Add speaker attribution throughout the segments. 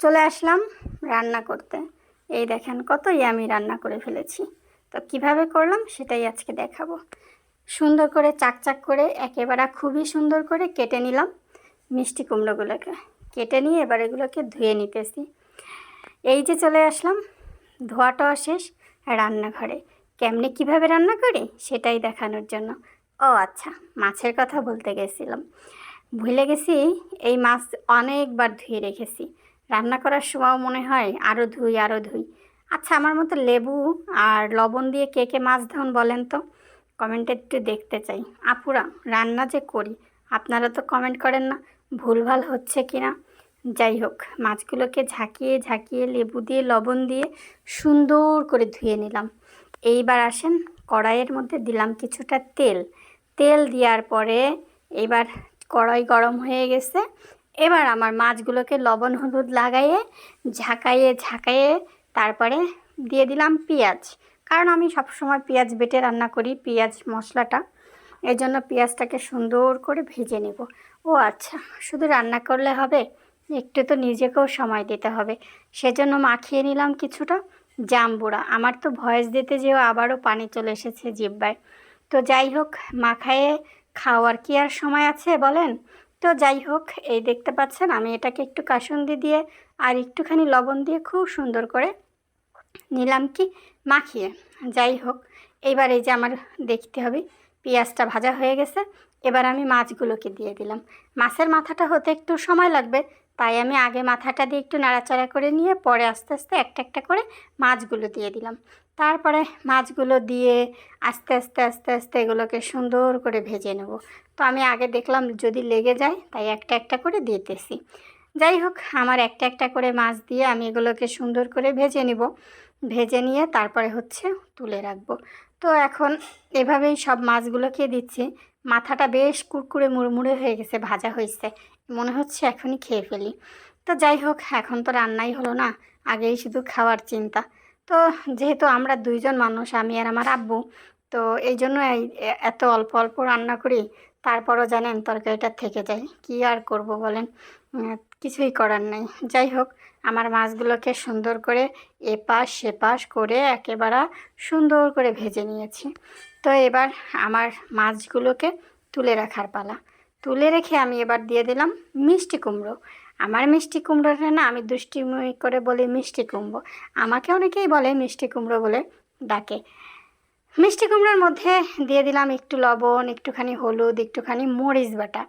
Speaker 1: চলে আসলাম রান্না করতে। এই দেখেন কতই আমি রান্না করে ফেলেছি। তো কীভাবে করলাম সেটাই আজকে দেখাবো। সুন্দর করে চাকচাক করে একেবারে খুবই সুন্দর করে কেটে নিলাম মিষ্টি কুমড়োগুলোকে। কেটে নিয়ে এবার এগুলোকে ধুয়ে নিতেছি। এই যে চলে আসলাম, ধোয়াটাও শেষ, রান্নাঘরে। কেমনে কীভাবে রান্না করি সেটাই দেখানোর জন্য। ও আচ্ছা মাছের কথা বলতে গেছিলাম। ভুলে গেছি, এই মাছ অনেকবার ধুয়ে রেখেছি। রান্না করার সময় মনে হয় আরও ধুই আরও ধুই। আচ্ছা আমার মতো লেবু আর লবণ দিয়ে কে কে মাছ ধন বলেন তো? কমেন্টে একটু দেখতে চাই। আপুরা, রান্না যে করি, আপনারা তো কমেন্ট করেন না, ভুলভাল হচ্ছে কি না যাই হোক, মাছগুলোকে ঝাঁকিয়ে ঝাঁকিয়ে লেবু দিয়ে, লবণ দিয়ে সুন্দর করে ধুয়ে নিলাম। এইবার আসেন, কড়াইয়ের মধ্যে দিলাম কিছুটা তেল। তেল দেওয়ার পরে এবার কড়াই গরম হয়ে গেছে এবার আমার মাছগুলোকে লবণ হলুদ লাগাইয়ে ঝাঁকাইয়ে ঝাঁকাইয়ে তারপরে দিয়ে দিলাম পেঁয়াজ। কারণ আমি সবসময় পেঁয়াজ বেটে রান্না করি, পেঁয়াজ মশলাটা। এই জন্য পেঁয়াজটাকে সুন্দর করে ভেজে নেব। ও আচ্ছা শুধু রান্না করলে হবে? একটু তো নিজেকেও সময় দিতে হবে। সেজন্য মাখিয়ে নিলাম কিছুটা জাম্বুরা আমার তো ভয়েস দিতে যেও আবারও পানি চলে এসেছে জিব্বায়। তো যাই হোক, মাখায়ে খাওয়ার কি আর সময় আছে বলেন? তো যাই হোক, এই দেখতে পাচ্ছেন আমি এটাকে একটু কাসুন্দি দিয়ে আর একটুখানি লবণ দিয়ে খুব সুন্দর করে নিলাম কি মাখিয়ে। যাই হোক এইবার এই যে আমার দেখতে হবে পেঁয়াজটা ভাজা হয়ে গেছে, এবার আমি মাছগুলোকে দিয়ে দিলাম। মাছের মাথাটা হতে একটু সময় লাগবে, তাই আমি আগে মাথাটা দিয়ে একটু নাড়াচাড়া করে নিয়ে পরে আস্তে আস্তে একটা একটা করে মাছগুলো দিয়ে দিলাম। তারপরে মাছগুলো দিয়ে আস্তে আস্তে আস্তে আস্তে এগুলোকে সুন্দর করে ভেজে নেব। তো আমি আগে দেখলাম যদি লেগে যায় তাই একটা একটা করে দিতেছি। যাই হোক, আমার একটা একটা করে মাছ দিয়ে আমি এগুলোকে সুন্দর করে ভেজে নিব। ভেজে নিয়ে তারপরে হচ্ছে তুলে রাখব। তো এখন এভাবেই সব মাছগুলোকে দিচ্ছি। মাথাটা বেশ কুরকুরে মুড়মুড়ে হয়ে গেছে, ভাজা হয়েছে। মনে হচ্ছে এখনই খেয়ে ফেলি। তো যাই হোক, এখন তো রান্নাই হলো না। আগেই শুধু খাওয়ার চিন্তা। তো যেহেতু আমরা দুইজন মানুষ, আমি আর আমার আব্বু, তো এই জন্য এত অল্প অল্প রান্না করি, তারপরও জানেন তরকারিটা থেকে যায়। কি আর করব বলেন? কিছুই করার নেই। যাই হোক, আমার মাছগুলোকে সুন্দর করে এপাশ সেপাশ করে একেবারে সুন্দর করে ভেজে নিয়েছি। তো এবার আমার মাছগুলোকে তুলে রাখার পালা। তুলে রেখে আমি এবার দিয়ে দিলাম মিষ্টি কুমড়ো। আমার মিষ্টি কুমড়োটা না আমি দুষ্টিমি করে বলি মিষ্টি কুমড়ো। আমাকে অনেকেই বলে মিষ্টি কুমড়ো বলে ডাকে। মিষ্টি কুমড়োর মধ্যে দিয়ে দিলাম একটু লবণ, একটুখানি হলুদ, একটুখানি মরিচ বাটা।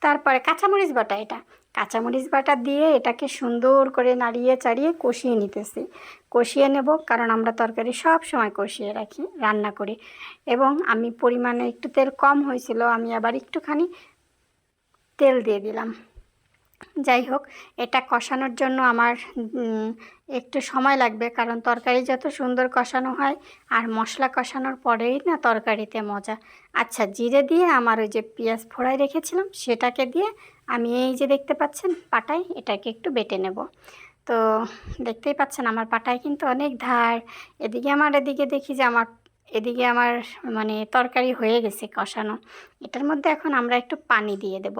Speaker 1: তারপরে কাঁচামরিচ বাটা এটা। কাঁচামরিচ বাটা দিয়ে এটাকে সুন্দর করে নাড়িয়ে চাড়িয়ে কষিয়ে নিতেছি। কষিয়ে নেব কারণ আমরা তরকারি সব সময় কষিয়ে রাখি, রান্না করি। এবং আমি পরিমাণে একটু তেল কম হয়েছিল, আমি আবার একটুখানি তেল দিয়ে দিলাম। যাই হোক, এটা কষানোর জন্য আমার একটু সময় লাগবে কারণ তরকারি যত সুন্দর কষানো হয় আর মশলা কষানোর পরেই না তরকারিতে মজা। আচ্ছা জিরে দিয়ে আমার ওই যে পেঁয়াজ ফোড়াই রেখেছিলাম সেটাকে দিয়ে আমি এই যে দেখতে পাচ্ছেন পাটায় এটাকে একটু বেটে নেব। তো দেখতেই পাচ্ছেন আমার পাটায় কিন্তু অনেক ধার। এদিকে আমার, এদিকে দেখি যে আমার এদিকে আমার মানে তরকারি হয়ে গেছে কষানো। এটার মধ্যে এখন আমরা একটু পানি দিয়ে দেব।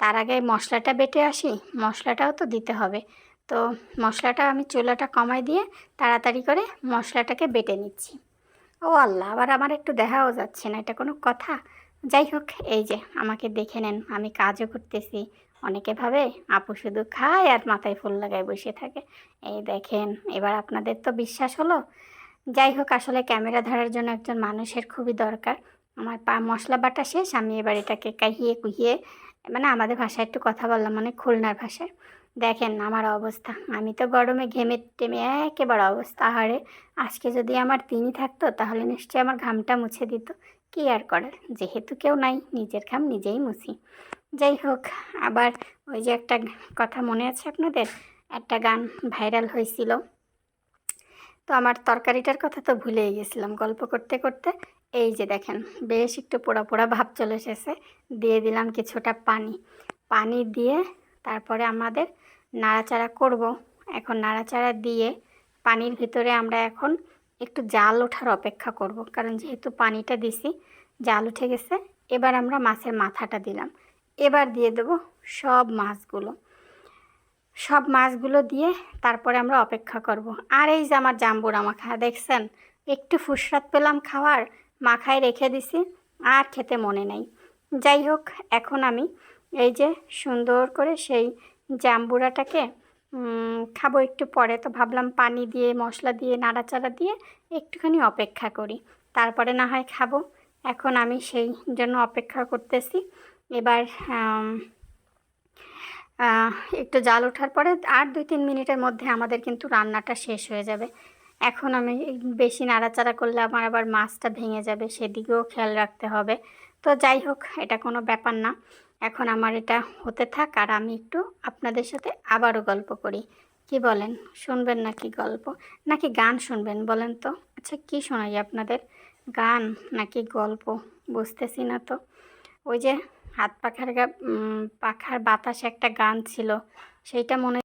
Speaker 1: তার আগে মশলাটা বেটে আসি, মশলাটাও তো দিতে হবে। তো মশলাটা আমি চুলাটা কমাই দিয়ে তাড়াতাড়ি করে মশলাটাকে বেটে নিচ্ছি। ও আল্লাহ, আবার আমার একটু দেখাও যাচ্ছে না, এটা কোনো কথা? যাই হোক, এই যে আমাকে দেখে নেন, আমি কাজও করতেছি। অনেকে ভাবে আপু শুধু খায় আর মাথায় ফুল লাগায় বসে থাকে। এই দেখেন, এবার আপনাদের তো বিশ্বাস হলো? যাই হোক, আসলে ক্যামেরা ধরার জন্য একজন মানুষের খুবই দরকার। আমার পা মশলা বাটা শেষ, আমি এবার এটাকে কাহিয়ে কুহিয়ে মানে আমাদের ভাষায় একটু কথা বললাম মানে খুলনার ভাষায়। দেখেন আমার অবস্থা, আমি তো গরমে ঘেমে টেমে একেবারে অবস্থা, আহারে। আজকে যদি আমার তিনি থাকতো, তাহলে নিশ্চয়ই আমার ঘামটা মুছে দিত। কি আর করার? যেহেতু কেউ নাই, নিজের ঘাম নিজেই মুছি। যাই হোক, আবার ওই যে একটা কথা মনে আছে আপনাদের? একটা গান ভাইরাল হয়েছিল। তো আমার তরকারিটার কথা তো ভুলেই গেছিলাম গল্প করতে করতে। এই যে দেখেন, বেশ একটু পোড়া পোড়া ভাব চলে এসেছে। দিয়ে দিলাম কিছুটা পানি। পানি দিয়ে তারপরে আমাদের নাড়াচাড়া করব। এখন নাড়াচাড়া দিয়ে পানির ভিতরে আমরা এখন একটু জাল ওঠার অপেক্ষা করব। কারণ যেহেতু পানিটা দিছি, জাল উঠে গেছে, এবার আমরা মাছের মাথাটা দিলাম। এবার দিয়ে দেব সব মাছগুলো। সব মাছগুলো দিয়ে তারপরে আমরা অপেক্ষা করব। আর এই যে আমার জাম্বুরা মাখা দেখছেন? একটু ফুসরাত পেলাম খাওয়ার, মাখায় রেখে দিছি, আর খেতে মনে নেই। যাই হোক, এখন আমি এই যে সুন্দর করে সেই জাম্বুরাটাকে খাব একটু পরে। তো ভাবলাম পানি দিয়ে, মশলা দিয়ে, নাড়াচাড়া দিয়ে একটুখানি অপেক্ষা করি। তারপরে না হয় খাব। এখন আমি সেই জন্য অপেক্ষা করতেছি। এবার একটু জাল ওঠার পরে আর দুই তিন মিনিটের মধ্যে আমাদের কিন্তু রান্নাটা শেষ হয়ে যাবে। এখন আমি বেশি নাড়াচাড়া করলে আমার আবার মাছটা ভেঙে যাবে, সেদিকেও খেয়াল রাখতে হবে। তো যাই হোক, এটা কোনো ব্যাপার না। এখন আমার এটা হতে থাক আর আমি একটু আপনাদের সাথে আবারও গল্প করি। কি বলেন? শুনবেন নাকি গল্প? নাকি গান শুনবেন বলেন তো? আচ্ছা কি শোনাই আপনাদের? গান নাকি গল্প? বুঝতেছি না তো। ওই যে হাত পাখার পাখার বাতাসে একটা গান ছিল। সেইটা মনে